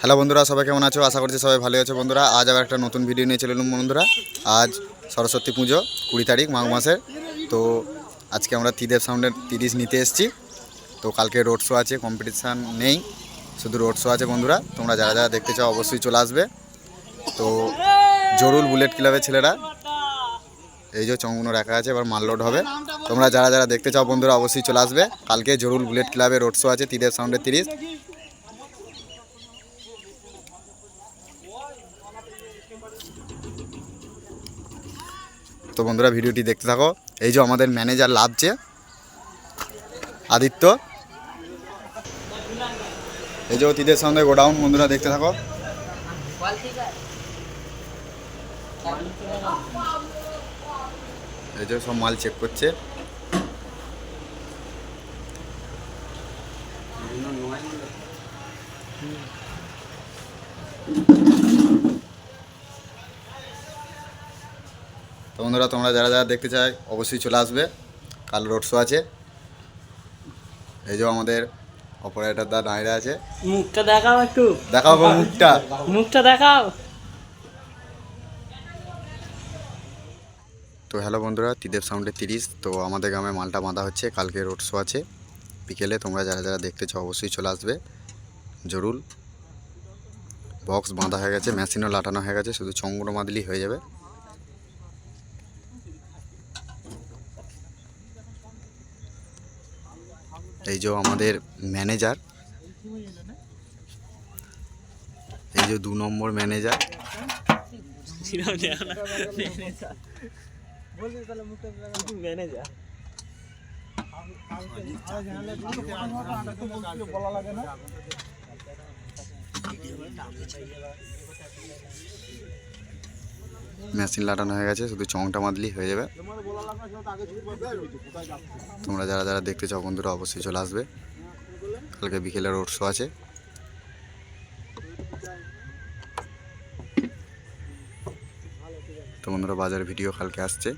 Hello বন্ধুরা, সবাই কেমন আছো? আশা করছি সবাই ভালো আছো বন্ধুরা। আজ আবার একটা নতুন ভিডিও নিয়ে চলে এলাম বন্ধুরা। আজ সরস্বতী পুজো, কুড়ি তারিখ, মাঘ মাসের। তো আজকে আমরা ত্রিদেব সাউন্ডের তিরিশ নিতে এসেছি। তো কালকে রোড শো আছে কম্পিটিশান নেই, শুধু রোড শো আছে বন্ধুরা। তোমরা যারা যারা দেখতে চাও, অবশ্যই চলে আসবে। তো জরুল বুলেট ক্লাবের ছেলেরা, এই যে চঙ্গুনো রাখা আছে, এবার মাল লোড হবে। তোমরা যারা যারা দেখতে চাও বন্ধুরা, অবশ্যই চলে আসবে। কালকে জরুল বুলেট ক্লাবে রোড শো আছে, ত্রিদেব সাউন্ডের তিরিশ। তো বন্ধুরা, ভিডিওটি দেখতে থাকো। এই যে আমাদের ম্যানেজার লাভছে আদিত্য। এই যে অতীতের সামনে গোডাউন, বন্ধুরা, দেখতে থাকো। এই যে সব মাল চেক করছে। তো বন্ধুরা তোমরা যারা যারা দেখতে চাই অবশ্যই চলে আসবে। কাল রোড শো আছে। এই যে আমাদের অপারেটর দা দাঁড়িয়ে আছে। মুখটা দেখাও একটু। দেখাও মুখটা। মুখটা দেখাও। তো হ্যালো বন্ধুরা ত্রিদেব সাউন্ডে তিরিশ। তো আমাদের গ্রামে মালটা বাঁধা হচ্ছে। কালকে রোড শো আছে। বিকেলে তোমরা যারা যারা দেখতে চাও অবশ্যই চলে আসবে। জরুল। বক্স বাঁধা হয়ে গেছে। মেশিনও লাটানো হয়ে গেছে। শুধু চঙ্গুনো বাঁধলেই হয়ে যাবে। এই যে আমাদের ম্যানেজার এই যে দু নম্বর ম্যানেজার মেশিন লাটানো হয়ে গেছে, শুধু চংটা মাদলি হয়ে যাবে। তোমরা যারা যারা দেখতে চাও বন্ধুরা অবশ্যই চলে আসবে। কালকে বিকেলে রোড শো আছে। তো বন্ধুরা বাজার ভিডিও কালকে আসছে।